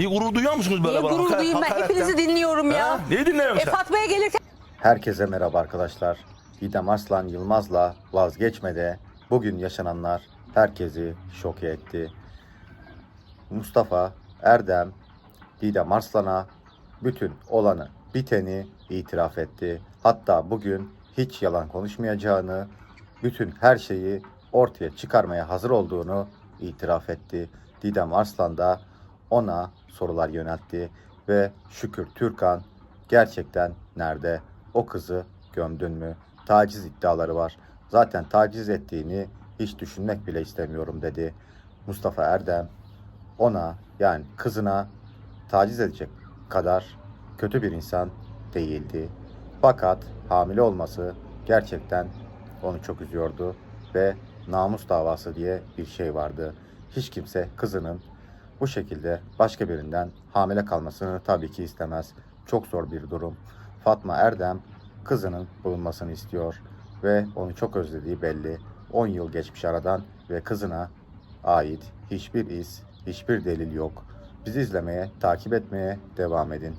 İyi gurur duyuyor musunuz böyle Niye bana? gurur duyayım ben? hakaretten? Hepinizi dinliyorum ya. Ha? Neyi dinliyorsun E sen? Fatma'ya gelirken Herkese merhaba arkadaşlar. Didem Arslan Yılmaz'la vazgeçmede bugün yaşananlar herkesi şok etti. Mustafa Erdem Didem Arslan'a bütün olanı biteni itiraf etti. Hatta bugün hiç yalan konuşmayacağını, bütün her şeyi ortaya çıkarmaya hazır olduğunu itiraf etti. Didem Arslan da ona sorular yöneltti ve Şükür Türkan gerçekten nerede? O kızı gömdün mü? Taciz iddiaları var. Zaten taciz ettiğini hiç düşünmek bile istemiyorum dedi. Mustafa Erdem ona yani kızına taciz edecek kadar kötü bir insan değildi. Fakat hamile olması gerçekten onu çok üzüyordu ve namus davası diye bir şey vardı. Hiç kimse kızının bu şekilde başka birinden hamile kalmasını tabii ki istemez. Çok zor bir durum. Fatma Erdem kızının bulunmasını istiyor ve onu çok özlediği belli. 10 yıl geçmiş aradan ve kızına ait hiçbir iz, hiçbir delil yok. Bizi izlemeye, takip etmeye devam edin.